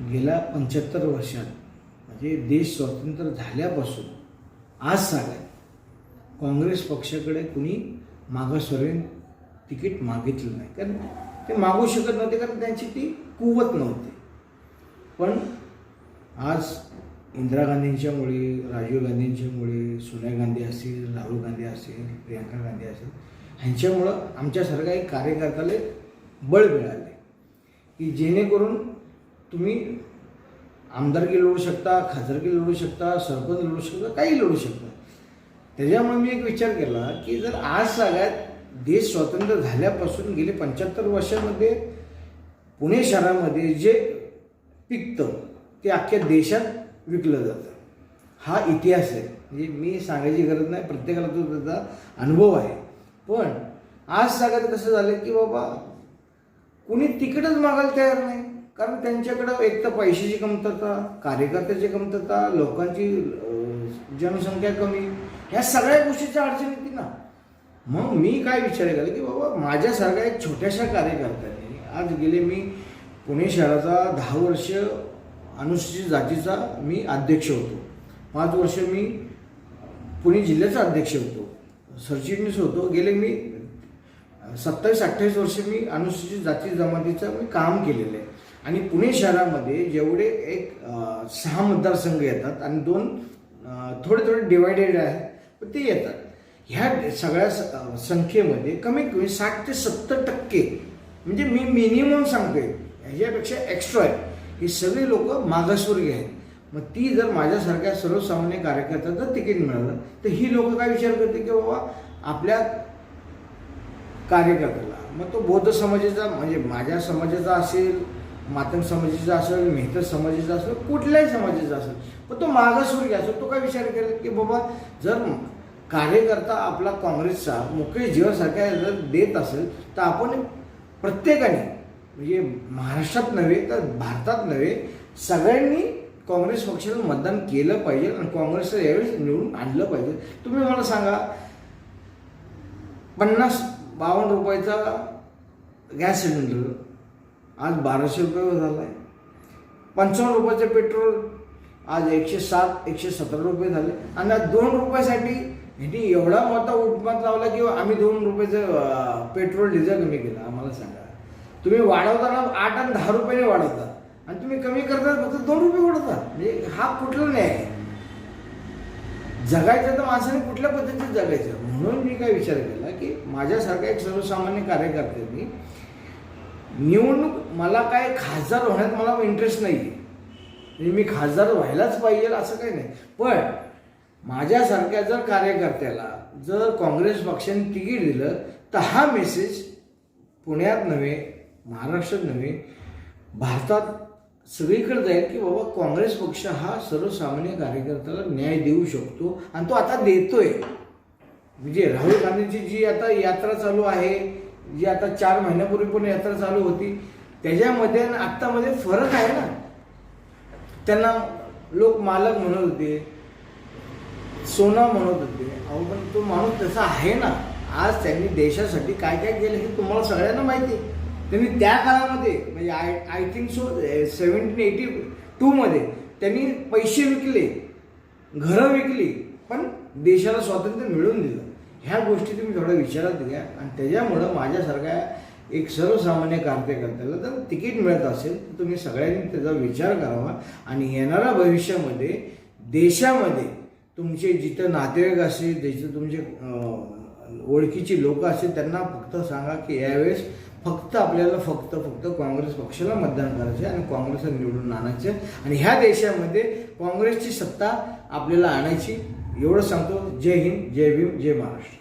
गेल्या पंच्याहत्तर वर्षात म्हणजे देश स्वतंत्र झाल्यापासून आज सांगाय काँग्रेस पक्षाकडे कुणी मागासवर्गीय तिकीट मागितलं नाही. कारण ते मागू शकत नव्हते कारण त्यांची ती कुवत नव्हती. पण आज इंदिरा गांधींच्यामुळे राजीव गांधींच्यामुळे सोनिया गांधी असतील राहुल गांधी असतील प्रियंका गांधी असतील ह्यांच्यामुळं आमच्यासारख्या एक कार्यकर्त्याला बळ मिळाले की जेणेकरून तुम्ही आमदारकी लढू शकता खासदारकी लढू शकता सरपंच लढू शकता काही लढू शकता. त्याच्यामुळे मी एक विचार केला की जर आज सगळ्यात देश स्वतंत्र झाल्यापासून गेले पंच्याहत्तर वर्षामध्ये पुणे शहरामध्ये जे पिकतं ते अख्ख्या देशात विकलं जातं. हा इतिहास आहे. म्हणजे मी सांगायची गरज नाही प्रत्येकाला तो त्याचा अनुभव आहे. पण आज सगळ्यात कसं झालं की बाबा कुणी तिकीटच मागायला तयार नाही. कारण त्यांच्याकडं एक तर पैशाची कमतरता कार्यकर्त्याची कमतरता लोकांची जनसंख्या कमी ह्या सगळ्या गोष्टीच्या अडचण येते ना. मग मी काय विचार केला की बाबा माझ्यासारख्या एक छोट्याशा कार्यकर्त्याने आज गेले मी पुणे शहराचा दहा वर्ष अनुसूचित जातीचा मी अध्यक्ष होतो. पाच वर्ष मी पुणे जिल्ह्याचा अध्यक्ष होतो. सरचिटणीस होतो. गेले मी सत्तावीस अठ्ठावीस वर्ष मी अनुसूचित जाती जमातीचं मी काम केलेलं आहे. आणि पुणे शहरामध्ये जेवढे एक सहा मतदारसंघ येतात आणि दोन थोडे थोडे डिवायडेड आहेत ते येतात. ह्या सगळ्या स- संख्येमध्ये कमीत कमी साठ ते सत्तर टक्के म्हणजे मी मिनिमम सांगतोय ह्याच्यापेक्षा एक्स्ट्रा आहे. ही सगळी लोक मागासवर्गीय आहेत. मग ती जर माझ्यासारख्या सर्वसामान्य कार्यकर्त्याचं तिकीट मिळालं तर ही लोक काय विचार करते की बाबा आपल्या कार्यकर्त्याला मग तो बौद्ध समाजाचा म्हणजे माझ्या समाजाचा असेल मातंग समाजाचा असेल मेहतर समाजाचा असेल कुठल्याही समाजाचा असेल पण तो मागासवर्गीय असेल तो काय विचार करेल की बाबा जर कार्यकर्ता आपला काँग्रेसचा मुकेश जीवासारख्या जर देत असेल तर आपण प्रत्येकाने म्हणजे महाराष्ट्रात नव्हे तर भारतात नव्हे सगळ्यांनी काँग्रेस पक्षाला मतदान केलं पाहिजे आणि काँग्रेसला यावेळेस निवडून आणलं पाहिजे. तुम्ही मला सांगा पन्नास बावन्न रुपयाचा गॅस सिलेंडर आज बाराशे रुपये झाला आहे पंचावन्न रुपयाचं पेट्रोल आज एकशे सात एकशे सतरा रुपये झाले. आणि आज दोन रुपयासाठी ह्यांनी एवढा मोठा उत्पाद लावला की आम्ही दोन रुपयाचं पेट्रोल डिझेल कमी केलं. आम्हाला सांगा. तुम्ही वाढवताना आठ आणि दहा रुपयाने वाढवता. आणि तुम्ही कमी करता फक्त दोन रुपये वाढवता. म्हणजे हा कुठला नाही आहे? जगायचं तर माणसाने कुठल्या पद्धतीत जगायचं? म्हणून मी काय विचार केला की माझ्यासारखा एक सर्वसामान्य कार्यकर्त्यांनी निवडणूक मला काय खासदार होण्यात मला इंटरेस्ट नाही आहे मी खासदार व्हायलाच पाहिजे असं काही नाही. पण माझ्यासारख्या जर कार्यकर्त्याला जर काँग्रेस पक्षाने तिकीट दिलं तर हा मेसेज पुण्यात नव्हे महाराष्ट्रात नव्हे भारतात सगळीकडे जाईल की बाबा काँग्रेस पक्ष हा सर्वसामान्य कार्यकर्त्याला न्याय देऊ शकतो आणि तो आता देतोय. म्हणजे राहुल गांधींची जी आता यात्रा चालू आहे जी आता चार महिन्यापूर्वी पण यात्रा चालू होती त्याच्यामध्ये आणि आत्तामध्ये फरक आहे ना. त्यांना लोक मालक म्हणत होते सोना म्हणत होते. अहो पण तो माणूस तसा आहे ना. आज त्यांनी देशासाठी काय काय केलं हे तुम्हाला सगळ्यांना माहिती आहे. त्यांनी त्या काळामध्ये म्हणजे I I think so seventeen eighty टूमध्ये त्यांनी पैसे विकले घरं विकली पण देशाला स्वातंत्र्य मिळवून दिलं. ह्या गोष्टी तुम्ही थोड्या विचारात घ्या. आणि त्याच्यामुळं माझ्यासारख्या एक सर्वसामान्य कार्यकर्त्याला जर तिकीट मिळत असेल तर तुम्ही सगळ्यांनी त्याचा विचार करावा. आणि येणाऱ्या भविष्यामध्ये देशामध्ये तुमचे जिथं नातेवाईक असेल जिथं तुमचे ओळखीची लोक असतील त्यांना फक्त सांगा की यावेळेस फक्त आपल्याला फक्त फक्त काँग्रेस पक्षाला मतदान करायचे आणि काँग्रेसला निवडून आणायचे आणि ह्या देशामध्ये काँग्रेसची सत्ता आपल्याला आणायची. एवढं सांगतो. जय हिंद जय भीम जय महाराष्ट्र.